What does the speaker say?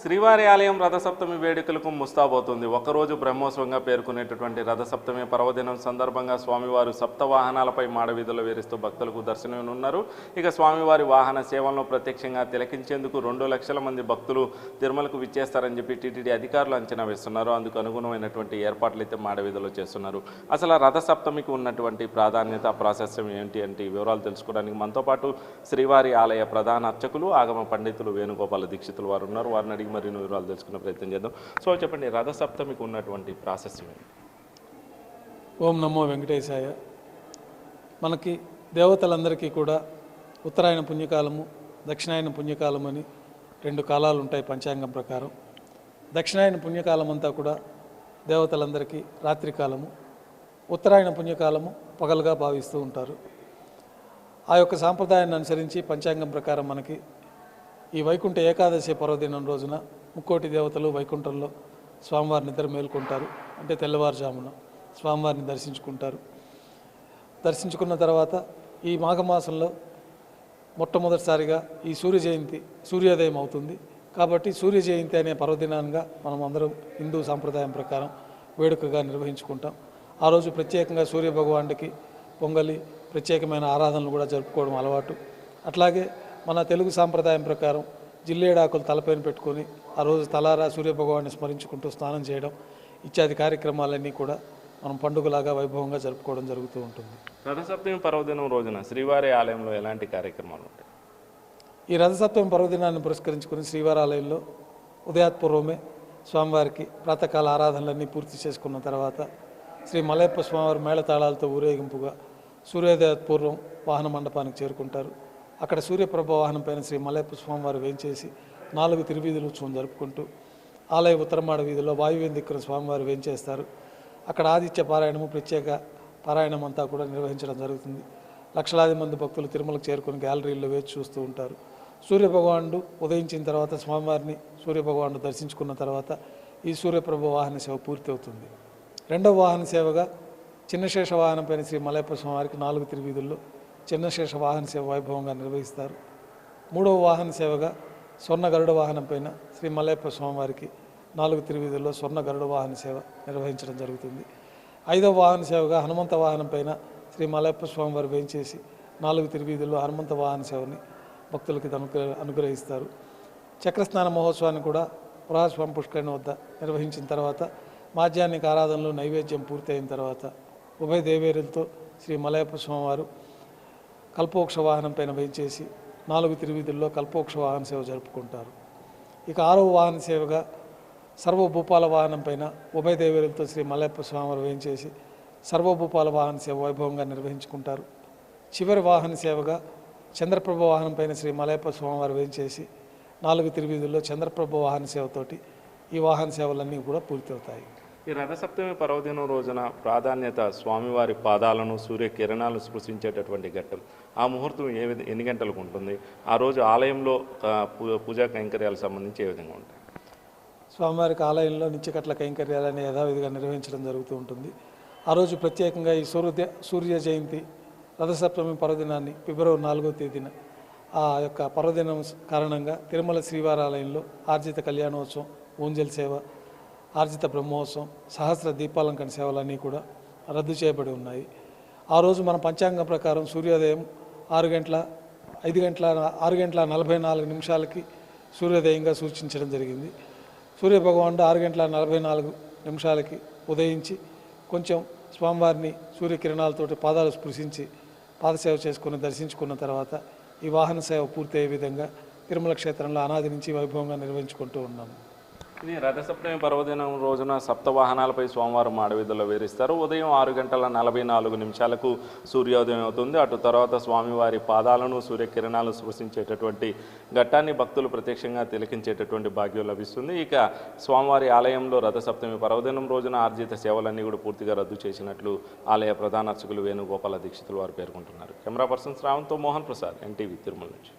శ్రీవారి ఆలయం రథసప్తమి వేడుకలకు ముస్తాబోతుంది ఒకరోజు బ్రహ్మోత్సవంగా పేర్కొనేటటువంటి రథసప్తమి పర్వదినం సందర్భంగా స్వామివారు సప్త వాహనాలపై మాడవీధులు వేరుస్తూ భక్తులకు దర్శనమిస్తున్నారు ఇక స్వామివారి వాహన సేవలను ప్రత్యక్షంగా తిలకించేందుకు రెండు లక్షల మంది భక్తులు తిరుమలకు విచ్చేస్తారని చెప్పి టీటీడీ అధికారులు అంచనా వేస్తున్నారు. అందుకు అనుగుణమైనటువంటి ఏర్పాట్లు అయితే మాడవీధులు చేస్తున్నారు. అసలు రథసప్తమికి ఉన్నటువంటి ప్రాధాన్యత ప్రాశస్యం ఏంటి అంటే వివరాలు తెలుసుకోవడానికి మనతో పాటు శ్రీవారి ఆలయ ప్రధాన అర్చకులు ఆగమ పండితులు వేణుగోపాల దీక్షితులు వారు ఉన్నారు. వారిని అడిగి మరిన్ని వివరాలు తెలుసుకునే ప్రయత్నం చేద్దాం. సో చెప్పండి రథసప్తమికి ఉన్నటువంటి ప్రాసెస్ ఓం నమో వెంకటేశాయ. మనకి దేవతలందరికీ కూడా ఉత్తరాయణ పుణ్యకాలము దక్షిణాయన పుణ్యకాలం అని రెండు కాలాలు ఉంటాయి పంచాంగం ప్రకారం. దక్షిణాయన పుణ్యకాలం అంతా కూడా దేవతలందరికీ రాత్రికాలము ఉత్తరాయణ పుణ్యకాలము పగలుగా భావిస్తూ ఉంటారు. ఆ యొక్క సాంప్రదాయాన్ని అనుసరించి పంచాంగం ప్రకారం మనకి ఈ వైకుంఠ ఏకాదశి పర్వదినం రోజున ముక్కోటి దేవతలు వైకుంఠంలో స్వామివారిని ఇద్దరు మేల్కొంటారు. అంటే తెల్లవారుజామున స్వామివారిని దర్శించుకుంటారు. దర్శించుకున్న తర్వాత ఈ మాఘమాసంలో మొట్టమొదటిసారిగా ఈ సూర్య జయంతి సూర్యోదయం అవుతుంది. కాబట్టి సూర్య జయంతి అనే పర్వదినాన్నిగా మనం అందరం హిందూ సాంప్రదాయం ప్రకారం వేడుకగా నిర్వహించుకుంటాం. ఆ రోజు ప్రత్యేకంగా సూర్య భగవానుడికి పొంగలి ప్రత్యేకమైన ఆరాధనలు కూడా జరుపుకోవడం అలవాటు. అట్లాగే మన తెలుగు సాంప్రదాయం ప్రకారం జిల్లేడాకులు తలపైన పెట్టుకొని ఆ రోజు తలారా సూర్య భగవాన్ని స్మరించుకుంటూ స్నానం చేయడం ఇత్యాది కార్యక్రమాలన్నీ కూడా మనం పండుగలాగా వైభవంగా జరుపుకోవడం జరుగుతూ ఉంటుంది. రథసప్తమి పర్వదినం రోజున శ్రీవారి ఆలయంలో ఎలాంటి కార్యక్రమాలు ఉంటాయి? ఈ రథసప్తమి పర్వదినాన్ని పురస్కరించుకుని శ్రీవారాలయంలో ఉదయాత్పూర్వమే స్వామివారికి ప్రాతకాల ఆరాధనలన్నీ పూర్తి చేసుకున్న తర్వాత శ్రీ మలయప్ప స్వామివారి మేళతాళాలతో ఊరేగింపుగా సూర్యోదయపూర్వం వాహన మండపానికి చేరుకుంటారు. అక్కడ సూర్యప్రభ వాహనం పైన శ్రీ మలయప్ప స్వామివారు వేంచేసి నాలుగు తిరువీధులు ఉత్సవం జరుపుకుంటూ ఆలయ ఉత్తరమాడ వీధిలో వాయువ్యం దిక్కున స్వామివారు వేంచేస్తారు. అక్కడ ఆదిత్య పారాయణము ప్రత్యేక పారాయణం అంతా కూడా నిర్వహించడం జరుగుతుంది. లక్షలాది మంది భక్తులు తిరుమలకు చేరుకుని గ్యాలరీల్లో వేచి చూస్తూ ఉంటారు. సూర్యభగవానుడు ఉదయించిన తర్వాత స్వామివారిని సూర్యభగవానుడు దర్శించుకున్న తర్వాత ఈ సూర్యప్రభ వాహన సేవ పూర్తి అవుతుంది. రెండవ వాహన సేవగా చిన్నశేష వాహనం పైన శ్రీ మలయప్ప స్వామివారికి నాలుగు తిరువీధుల్లో చిన్నశేష వాహన సేవ వైభవంగా నిర్వహిస్తారు. మూడవ వాహన సేవగా స్వర్ణ గరుడ వాహనం పైన శ్రీ మలయప్ప స్వామివారికి నాలుగు తిరువీధుల్లో స్వర్ణ గరుడ వాహన సేవ నిర్వహించడం జరుగుతుంది. ఐదవ వాహన సేవగా హనుమంత వాహనం పైన శ్రీ మలయప్ప స్వామివారు వేయించేసి నాలుగు తిరువీధుల్లో హనుమంత వాహన సేవని భక్తులకి అనుగ్రహిస్తారు. చక్రస్నాన మహోత్సవాన్ని కూడా పురాస్వామి పుష్కరిణి వద్ద నిర్వహించిన తర్వాత మాధ్యాహ్నిక ఆరాధనలు నైవేద్యం పూర్తయిన తర్వాత ఉభయ దేవేరులతో శ్రీ మలయప్ప స్వామివారు కల్పోక్ష వాహనం పైన వేయించేసి నాలుగు తిరువిధుల్లో కల్పోక్ష వాహన సేవ జరుపుకుంటారు. ఇక ఆరవ వాహన సేవగా సర్వభూపాల వాహనం పైన ఉభయ శ్రీ మలయప్ప స్వామివారు వేయించేసి సర్వభూపాల వాహన సేవ వైభవంగా నిర్వహించుకుంటారు. చివరి వాహన సేవగా చంద్రప్రభ వాహనం పైన శ్రీ మలయప్ప స్వామివారు వేయించేసి నాలుగు తిరువీధుల్లో చంద్రప్రభ వాహన సేవతోటి ఈ వాహన సేవలన్నీ కూడా పూర్తవుతాయి. ఈ రథసప్తమి పర్వదినం రోజున ప్రాధాన్యత స్వామివారి పాదాలను సూర్య కిరణాలు స్పృశించేటటువంటి ఘట్టం. ఆ ముహూర్తం ఏ విధ ఎన్ని గంటలకు ఉంటుంది? ఆ రోజు ఆలయంలో పూజా కైంకర్యాలకు సంబంధించి ఏ విధంగా ఉంటాయి? స్వామివారికి ఆలయంలో నిత్యకట్ల కైంకర్యాలని యథావిధిగా నిర్వహించడం జరుగుతూ ఉంటుంది. ఆ రోజు ప్రత్యేకంగా ఈ సూర్య సూర్య జయంతి రథసప్తమి పర్వదినాన్ని ఫిబ్రవరి నాలుగో తేదీన ఆ యొక్క పర్వదినం కారణంగా తిరుమల శ్రీవారాలయంలో ఆర్జిత కళ్యాణోత్సవం ఊంజల్ సేవ ఆర్జిత బ్రహ్మోత్సవం సహస్ర దీపాలంకరణ సేవలన్నీ కూడా రద్దు చేయబడి ఉన్నాయి. ఆ రోజు మన పంచాంగం ప్రకారం సూర్యోదయం ఆరు గంటల ఐదు గంటల ఆరు గంటల నలభై నాలుగు నిమిషాలకి సూర్యోదయంగా సూచించడం జరిగింది. సూర్యభగవానుడు ఆరు గంటల నలభై నాలుగు నిమిషాలకి ఉదయించి కొంచెం స్వామివారిని సూర్యకిరణాలతోటి పాదాలు స్పృశించి పాదసేవ చేసుకుని దర్శించుకున్న తర్వాత ఈ వాహన సేవ పూర్తయ్యే విధంగా తిరుమల క్షేత్రంలో అనాది నుంచి వైభవంగా నిర్వహించుకుంటూ ఉన్నాము ఇది రథసప్తమి పర్వదినం రోజున సప్త వాహనాలపై సోమవారం మాడవీధుల్లో వేరిస్తారు ఉదయం ఆరు గంటల నలభై నాలుగు నిమిషాలకు సూర్యోదయం అవుతుంది. అటు తర్వాత స్వామివారి పాదాలను సూర్యకిరణాలు స్పృశించేటటువంటి ఘట్టాన్ని భక్తులు ప్రత్యక్షంగా తిలకించేటటువంటి భాగ్యం లభిస్తుంది. ఇక స్వామివారి ఆలయంలో రథసప్తమి పర్వదినం రోజున ఆర్జిత సేవలన్నీ కూడా పూర్తిగా రద్దు చేసినట్లు ఆలయ ప్రధాన అర్చకులు వేణుగోపాల దీక్షితులు వారు పేర్కొంటున్నారు. కెమెరా పర్సన్ శ్రావంతో మోహన్ ప్రసాద్ ఎన్టీవీ తిరుమల నుంచి.